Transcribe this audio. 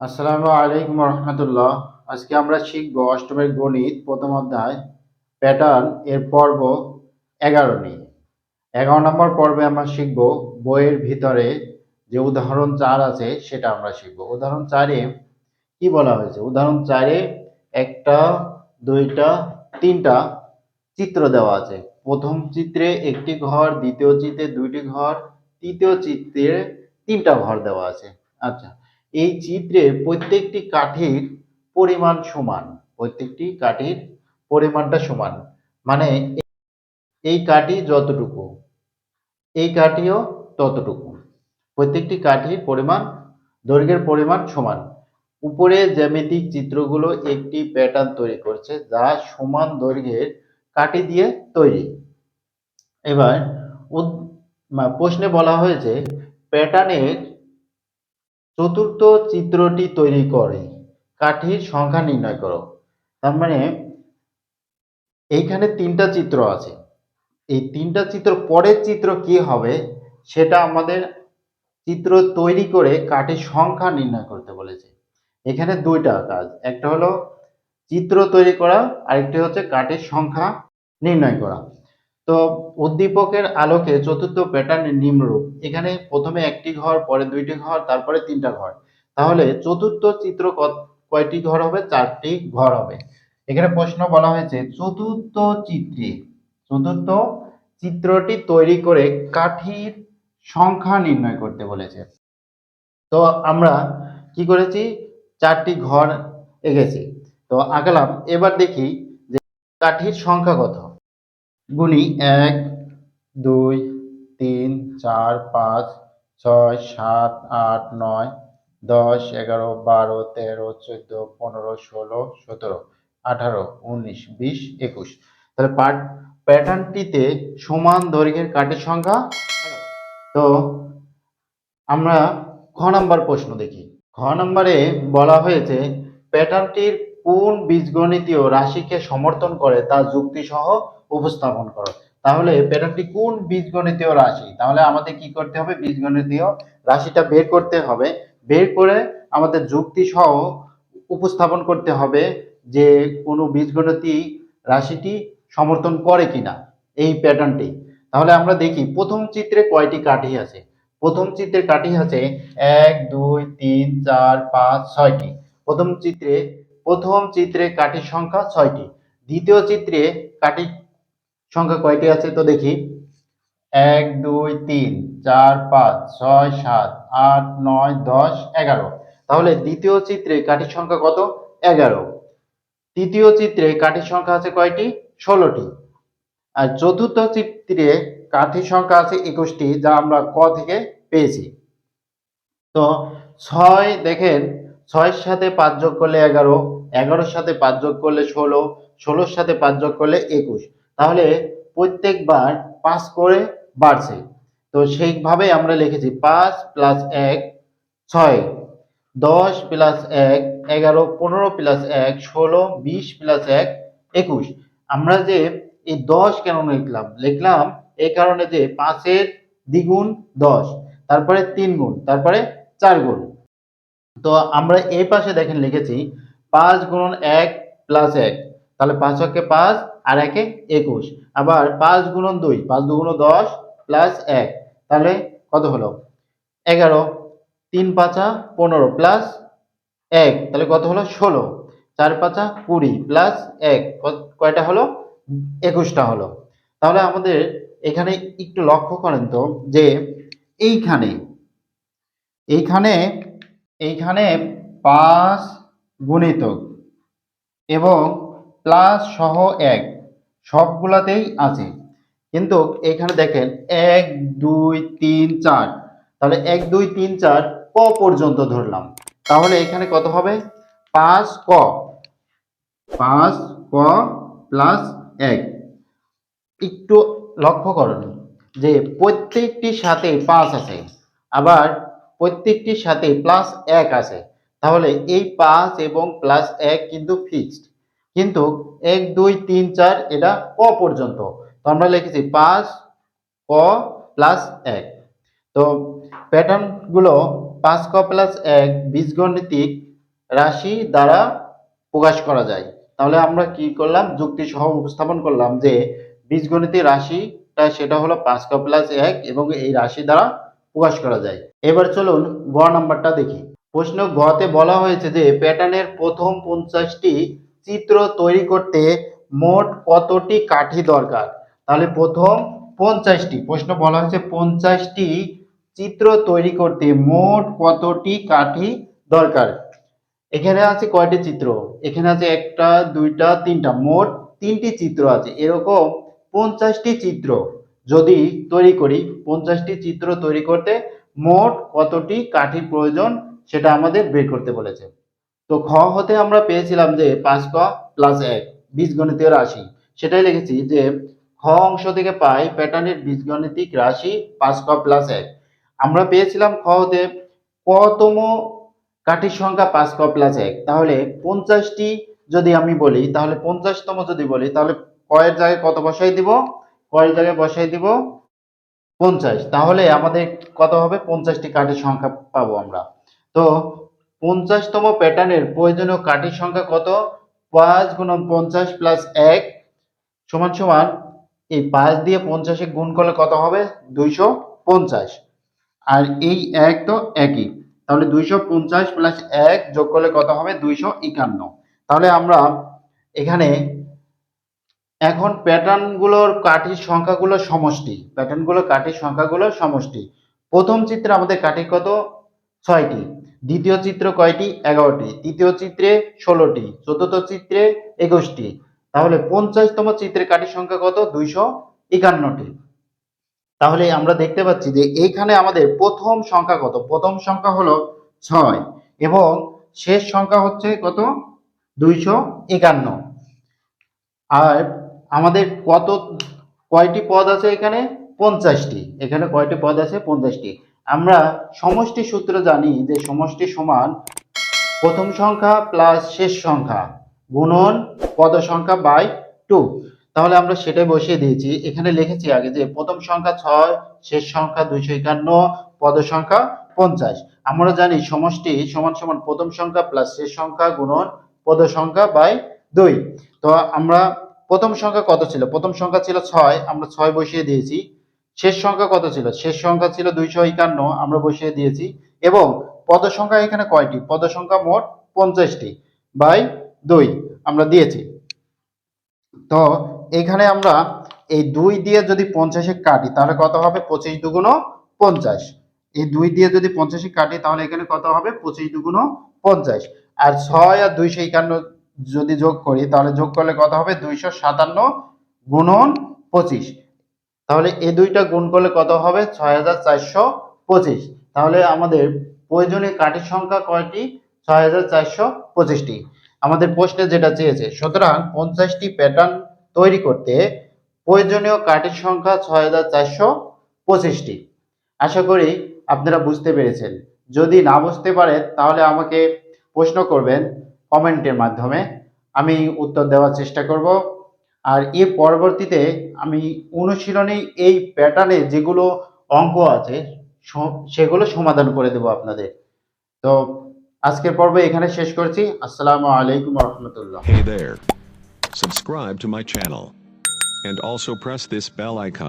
আসসালামু আলাইকুম রহমতুল্লাহ। আজকে আমরা শিখব অষ্টমের গণিত, প্রথম অধ্যায় প্যাটার্ন এর পর্ব এগারো নিয়ে। এগারো নম্বর পর্বে আমরা শিখব বইয়ের ভিতরে যে উদাহরণ চার আছে, সেটা আমরা শিখব। উদাহরণ চারে কি বলা হয়েছে? উদাহরণ চারে একটা, দুইটা, তিনটা চিত্র দেওয়া আছে। প্রথম চিত্রে একটি ঘর, দ্বিতীয় চিত্রে দুইটি ঘর, তৃতীয় চিত্রে তিনটা ঘর দেওয়া আছে। আচ্ছা এই চিত্রে প্রত্যেকটি কাঠির পরিমাণ সমান, প্রত্যেকটি কাঠির পরিমাণটা সমান। মানে এই কাঠি যতটুকু, এই কাঠিও ততটুকু। প্রত্যেকটি কাঠির পরিমাণ, দৈর্ঘ্যের পরিমাণ সমান। উপরে জ্যামিতিক চিত্রগুলো একটি প্যাটার্ন তৈরি করছে যা সমান দৈর্ঘ্যের কাঠি দিয়ে তৈরি। এবার প্রশ্নে বলা হয়েছে প্যাটার্নের চতুর্থ চিত্রটি তৈরি করে। কাঠির সংখ্যা নির্ণয় করো। তার মানে এইখানে তিনটা চিত্র আছে। এই তিনটা চিত্র পরের চিত্র কি হবে, সেটা আমাদের চিত্র তৈরি করে কাঠের সংখ্যা নির্ণয় করতে বলেছে। এখানে দুইটা কাজ। একটা হলো, চিত্র তৈরি করা, আরেকটি হচ্ছে কাঠের সংখ্যা নির্ণয় করা। তো উদ্দীপকের আলোকে চতুর্থ প্যাটার্নের নিম্নরূপ। এখানে প্রথমে একটি ঘর, পরে দুইটি ঘর, তারপরে তিনটা ঘর। তাহলে চতুর্থ চিত্র কয়টি ঘর হবে? চারটি ঘর হবে। এখানে প্রশ্ন বলা হয়েছে, চতুর্থ চিত্রে, চতুর্থ চিত্রটি তৈরি করে কাঠির সংখ্যা নির্ণয় করতে বলেছে। তো আমরা কি করেছি? চারটি ঘর এঁকেছি। তো আঁকলাম, এবার দেখি যে কাঠির সংখ্যা কত। গুণি এক, দুই, তিন, চার, পাঁচ, ছয়, সাত, আট, নয়, দশ, এগারো, বারো, তেরো, চোদ্দ, পনেরো, ষোলো, সতেরো, আঠারো, উনিশ, বিশ, একুশ। তাহলে পার্ট প্যাটার্নটিতে সমান দৈর্ঘ্যের কাঠের সংখ্যা? তো আমরা খ নাম্বার প্রশ্ন দেখি। খ নাম্বারে বলা হয়েছে, প্যাটার্নটির কোন বীজগণিতীয় রাশিকে সমর্থন করে তা যুক্তি সহ উপস্থাপন করো। তাহলে প্যাটার্নটি কোন বীজগণিতীয় রাশি? তাহলে আমাদের কি করতে হবে? বীজগণিতীয় রাশিটা বের করতে হবে। বের করে আমাদের যুক্তি সহ উপস্থাপন করতে হবে যে কোনো বীজগণিতী রাশিটি সমর্থন করে কিনা এই প্যাটার্নটি। তাহলে আমরা দেখি, প্রথম চিত্রে কয়টি কাঠি আছে? প্রথম চিত্রে কাঠি আছে এক, দুই, তিন, চার, পাঁচ, ছয়টি। প্রথম চিত্রে প্রথম চিত্রে কাঠির সংখ্যা ছয়টি। দ্বিতীয় চিত্রে কাঠির সংখ্যা কয়টি আছে তো দেখি। এক, দুই, তিন, চার, পাঁচ, ছয়, সাত, আট, নয়, দশ, এগারো। তাহলে দ্বিতীয় চিত্রে কাঠির সংখ্যা কত? এগারো। তৃতীয় চিত্রে কাঠির সংখ্যা আছে কয়টি? ষোলোটি। আর চতুর্থ চিত্রে কাঠির সংখ্যা আছে একুশটি, যা আমরা ক থেকে পেয়েছি। তো ছয় দেখেন, ছয়ের সাথে পাঁচ যোগ করলে এগারো, এগারোর সাথে পাঁচ যোগ করলে ষোলো, ষোলোর সাথে পাঁচ যোগ করলে একুশ। তাহলে প্রত্যেকবার পাঁচ করে বাড়ছে। তো সেইভাবে আমরা লিখেছি পাঁচ প্লাস এক, ছয়, দশ প্লাস এক, এগারো, পনেরো প্লাস এক, ষোলো, বিশ প্লাস এক, একুশ। আমরা যে এই দশ কেন লিখলাম? লিখলাম এই কারণে যে পাঁচের দ্বিগুণ দশ, তারপরে তিন গুণ, তারপরে চার গুণ। তো আমরা এই পাশে দেখেন লিখেছি পাঁচ গুণন এক প্লাস এক, তাহলে পাঁচ একে পাঁচ আর একে একুশ। আবার পাঁচ গুণন দুই, পাঁচ দুগুণ দশ প্লাস এক। তাহলে কত হলো? এগারো। তিন পাঁচা পনেরো প্লাস এক। তাহলে কত হলো? ষোলো। চার পাঁচা কুড়ি প্লাস এক। কয়টা হলো? একুশটা হলো। তাহলে আমাদের এখানে একটু লক্ষ্য করেন তো যে এইখানে এইখানে এইখানে পাঁচ গুণিতক এবং প্লাস সহ এক। সবগুলাতেই আছে। কিন্তু এখানে দেখেন এক, দুই, তিন, চার। তাহলে এক, দুই, তিন, চার ক পর্যন্ত ধরলাম। তাহলে এখানে কত হবে? পাঁচ ক। পাঁচ ক প্লাস এক। একটু লক্ষ্য করুন যে প্রত্যেকটির সাথে পাঁচ আছে। আবার প্রত্যেকটির সাথে প্লাস এক আছে। তাহলে এই পাঁচ এবং প্লাস এক কিন্তু ফিক্সড। কিন্তু এক, দুই, তিন, চার, এটা ক পর্যন্ত। তো আমরা লিখেছি পাঁচ, ক প্লাস এক। তো প্যাটার্নগুলো পাঁচ, ক প্লাস এক বীজগণিতিক রাশি দ্বারা প্রকাশ করা যায়। তাহলে আমরা কি করলাম? যুক্তি সহ উপস্থাপন করলাম যে বীজগণিতের রাশিটা সেটা হলো পাঁচ, ক প্লাস এক এবং এই রাশি দ্বারা প্রকাশ করা যায়। এবার চলুন গ নাম্বারটা দেখি। প্রশ্ন গতে বলা হয়েছে যে প্যাটার্নের প্রথম পঞ্চাশটি চিত্র তৈরি করতে মোট কতটি কাঠি দরকার? তাহলে প্রথম পঞ্চাশটি, প্রশ্ন বলা হয়েছে পঞ্চাশটি চিত্র তৈরি করতে মোট কতটি কাঠি দরকার? এখানে আছে কয়টি চিত্র? এখানে আছে একটা, দুইটা, তিনটা, মোট তিনটি চিত্র আছে। এরকম পঞ্চাশটি চিত্র যদি তৈরি করি, পঞ্চাশটি চিত্র তৈরি করতে মোট কতটি কাঠির প্রয়োজন সেটা আমাদের বের করতে বলেছে। তো খ হতে আমরা পেয়েছিলাম যে পাঁচ ক প্লাস এক বীজগণিতীয় রাশি। সেটাই লিখেছি যে খ অংশ থেকে পাই প্যাটার্নের বীজগণিতিক রাশি পাঁচ ক প্লাস এক। আমরা পেয়েছিলাম খ হতে কতম কাঠির সংখ্যা পাঁচ ক প্লাস এক। তাহলে পঞ্চাশটি যদি আমি বলি, তাহলে পঞ্চাশতম যদি বলি, তাহলে কয়ের জায়গায় কত বসাই দিব? কয়ের জায়গায় বসাই দিব পঞ্চাশ। তাহলে আমাদের কত হবে? পঞ্চাশটি কাঠির সংখ্যা পাবো আমরা। তো পঞ্চাশতম প্যাটার্নের প্রয়োজনীয় কাঠির সংখ্যা কত? পাঁচ গুণন পঞ্চাশ প্লাস এক সমান সমান, এই পাঁচ দিয়ে পঞ্চাশে গুণ করলে কত হবে? দুইশো পঞ্চাশ। আর এই এক তো একই। তাহলে দুইশো পঞ্চাশ প্লাস এক যোগ করলে কত হবে? দুইশো একান্ন। তাহলে আমরা এখানে এখন প্যাটার্নগুলোর কাঠির সংখ্যাগুলো সমষ্টি, প্যাটার্নগুলোর কাঠির সংখ্যাগুলো সমষ্টি। প্রথম চিত্রে আমাদের কাঠি কত? ছয়টি। দ্বিতীয় চিত্র কয়টি? এগারোটি। তৃতীয় চিত্রে ষোলোটি। চতুর্থ চিত্রে একুশটি। তাহলে পঞ্চাশতম চিত্রে কাঠির সংখ্যা কত? দুইশো একান্নটি। তাহলে আমরা দেখতে পাচ্ছি যে এইখানে আমাদের প্রথম সংখ্যা কত? প্রথম সংখ্যা হলো ছয় এবং শেষ সংখ্যা হচ্ছে কত? দুইশো একান্ন। আর আমাদের কত, কয়টি পদ আছে এখানে? পঞ্চাশটি। এখানে কয়টি পদ আছে? পঞ্চাশটি। আমরা সমষ্টি সূত্র জানি যে সমষ্টি সমান প্রথম সংখ্যা প্লাস শেষ সংখ্যা গুণন পদ সংখ্যা বাই টু তাহলে আমরা সেটাই বসিয়ে দিয়েছি। এখানে লিখেছি আগে যে প্রথম সংখ্যা ছয়, শেষ সংখ্যা দুইশো একান্ন, পদ সংখ্যা পঞ্চাশ। আমরা জানি সমষ্টি সমান সমান প্রথম সংখ্যা প্লাস শেষ সংখ্যা গুণন পদ সংখ্যা বাই দুই। তো আমরা প্রথম সংখ্যা কত ছিল? প্রথম সংখ্যা ছিল ছয়, আমরা ছয় বসিয়ে দিয়েছি। শেষ সংখ্যা কত ছিল? শেষ সংখ্যা ছিল দুইশো একান্ন, আমরা বসিয়ে দিয়েছি। এবং পদ সংখ্যা এখানে কয়টি? পদ সংখ্যা মোট পঞ্চাশটি বাই দুই আমরা দিয়েছি। তো এখানে আমরা এই দুই দিয়ে যদি পঞ্চাশে কাটি, তাহলে কত হবে? পঁচিশ দুগুণ পঞ্চাশ। এই দুই দিয়ে যদি পঞ্চাশে কাটি, তাহলে এখানে কত হবে? পঁচিশ দুগুণ পঞ্চাশ। আর ছয় আর দুইশো একান্ন যদি যোগ করি, তাহলে যোগ করলে কত হবে? দুইশো সাতান্ন গুণন পঁচিশ। তাহলে এই দুইটা গুণ করলে কত হবে? ছয় হাজার চারশো পঁচিশ। তাহলে আমাদের প্রয়োজনীয় কাঠির সংখ্যা কয়টি? ছয় হাজার চারশো পঁচিশটি। আমাদের প্রশ্নে যেটা চেয়েছে, সুতরাং পঞ্চাশটি প্যাটার্ন তৈরি করতে প্রয়োজনীয় কাঠির সংখ্যা ছয় হাজার চারশো পঁচিশটি। আশা করি আপনারা বুঝতে পেরেছেন। যদি না বুঝতে পারেন তাহলে আমাকে প্রশ্ন করবেন কমেন্টের মাধ্যমে। আমি উত্তর দেওয়ার চেষ্টা করব। আর এ পরবর্তীতে আমি অনুশীলনে এই প্যাটার্নে যেগুলো অঙ্ক আছে সেগুলো সমাধান করে দেব আপনাদের তো আজকের পর্ব এখানে শেষ করছি আসসালামু আলাইকুম রহমতুল্লাহ Hey there. Subscribe to my channel. And also press this bell icon.